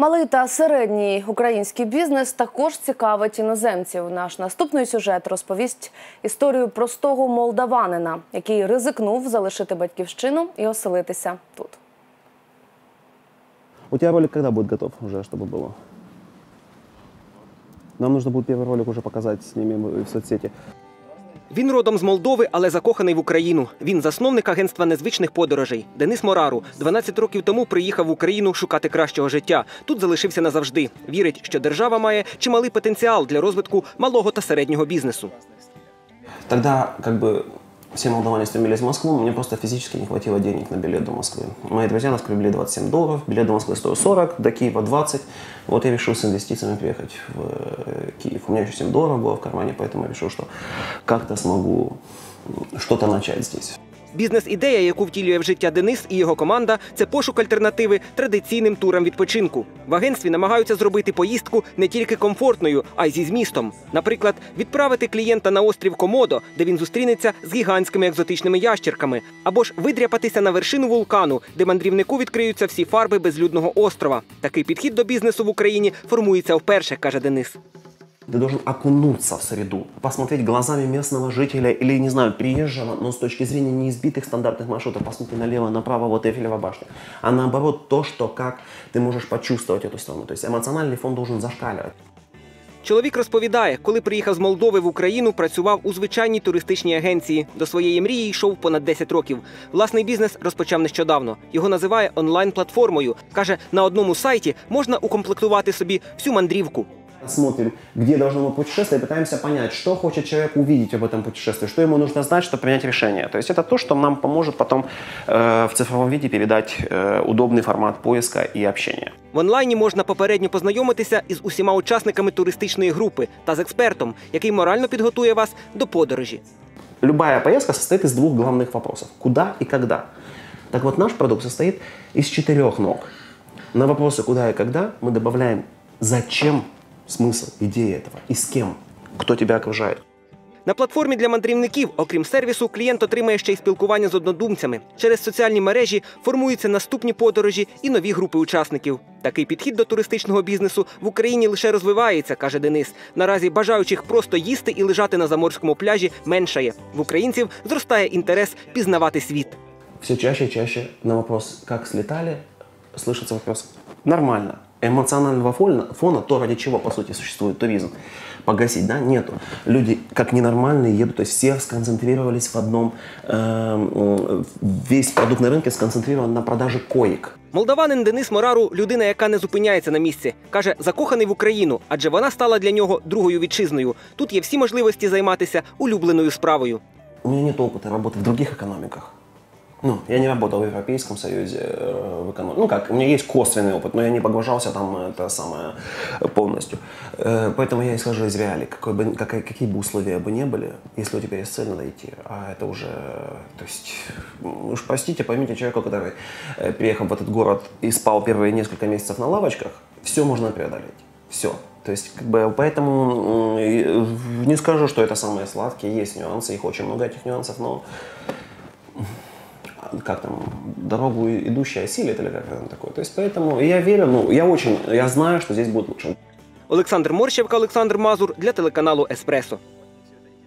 Малий та середній український бізнес також цікавить іноземців. Наш наступний сюжет розповість історію простого молдаванина, який ризикнув залишити батьківщину і оселитися тут. У тебя ролик когда будет готов уже, чтобы было? Нам нужно будет первый ролик уже показать с ними в в соцсети. Він родом з Молдови, але закоханий в Україну. Він засновник агентства незвичних подорожей. Денис Морару 12 років тому приїхав в Україну шукати кращого життя. Тут залишився назавжди. Вірить, що держава має чималий потенціал для розвитку малого та середнього бізнесу. Тогда как бы все молдаване стремились в Москву, мне просто физически не хватило денег на билет до Москвы. Мои друзья нас привели 27 долларов, билет до Москвы стоил 40, до Киева 20. Вот я решил с инвестициями приехать в э, Киев. У меня еще 7 долларов было в кармане, поэтому я решил, что как-то смогу что-то начать здесь. Бізнес-ідея, яку втілює в життя Денис і його команда, це пошук альтернативи традиційним турам відпочинку. В агентстві намагаються зробити поїздку не тільки комфортною, а й зі змістом. Наприклад, відправити клієнта на острів Комодо, де він зустрінеться з гігантськими екзотичними ящерками, або ж видряпатися на вершину вулкану, де мандрівнику відкриються всі фарби безлюдного острова. Такий підхід до бізнесу в Україні формується вперше, каже Денис Ты должен окунуться в среду, посмотреть глазами местного жителя или, не знаю, приезжего, но с точки зрения неизбитых стандартных маршрутов, посмотри налево, направо, вот Эйфелева башня. А наоборот, то, что как ты можешь почувствовать эту страну. То есть эмоциональный фон должен зашкаливать. Чоловік розповідає, коли приїхав з Молдови в Україну, працював у звичайній туристичній агенції. До своєї мрії йшов понад 10 років. Власний бізнес розпочав нещодавно. Його називає онлайн-платформою. Каже, на одному сайті можна укомплектувати собі всю мандрівку. Смотрим, где должно быть путешествие, и пытаемся понять, что хочет человек увидеть об этом путешествии, что ему нужно знать, чтобы принять решение. То есть это то, что нам поможет потом э, в цифровом виде передать э, удобный формат поиска и общения. В онлайні можна попередньо познайомитися із усіма учасниками туристичної групи та з експертом, який морально підготує вас до подорожі. Любая поездка состоит из двух главных вопросов. Куда и когда. Так вот, наш продукт состоит из четырех ног. На вопросы куда и когда мы добавляем зачем, смысл, идея этого и с кем, кто тебя окружает. На платформі для мандрівників, окрім сервісу, клієнт отримає ще й спілкування з однодумцями. Через соціальні мережі формуються наступні подорожі і нові групи учасників. Такий підхід до туристичного бізнесу в Україні лише розвивається, каже Денис. Наразі бажаючих просто їсти і лежати на заморському пляжі меншає. В українців зростає інтерес пізнавати світ. Все чаще и чаще на вопрос «как слетали?» слышится вопрос «нормально». Эмоционального фона, фона, то, ради чего, по сути, существует туризм, погасить, да, нету. Люди, как ненормальные, едут, то есть все сконцентрировались в одном, эм, весь продукт на рынке сконцентрирован на продаже коек. Молдаванин Денис Морару людина, яка не зупиняється на місці. Каже, закоханий в Україну, адже вона стала для нього другою вітчизною. Тут є всі можливості займатися улюбленою справою. У меня нет опыта работы в других экономиках. Ну, я не работал в Европейском Союзе э, в экономике. Ну как, у меня есть косвенный опыт, но я не погружался там это самое э, полностью. Э, Поэтому я исхожу из реалий. Какой бы, какая, какие бы условия бы не были, если у тебя есть цель, надо идти. А это уже, то есть, уж простите, поймите человеку, который э, приехал в этот город и спал первые несколько месяцев на лавочках, все можно преодолеть. Все. То есть, как бы, поэтому э, не скажу, что это самые сладкие, есть нюансы, их очень много этих нюансов, но как там, дорогу идущая осилит или как там такое. То есть, поэтому я верю, ну, я очень, я знаю, что здесь будет лучше. Олександр Морщевка, Олександр Мазур для телеканалу Еспресо.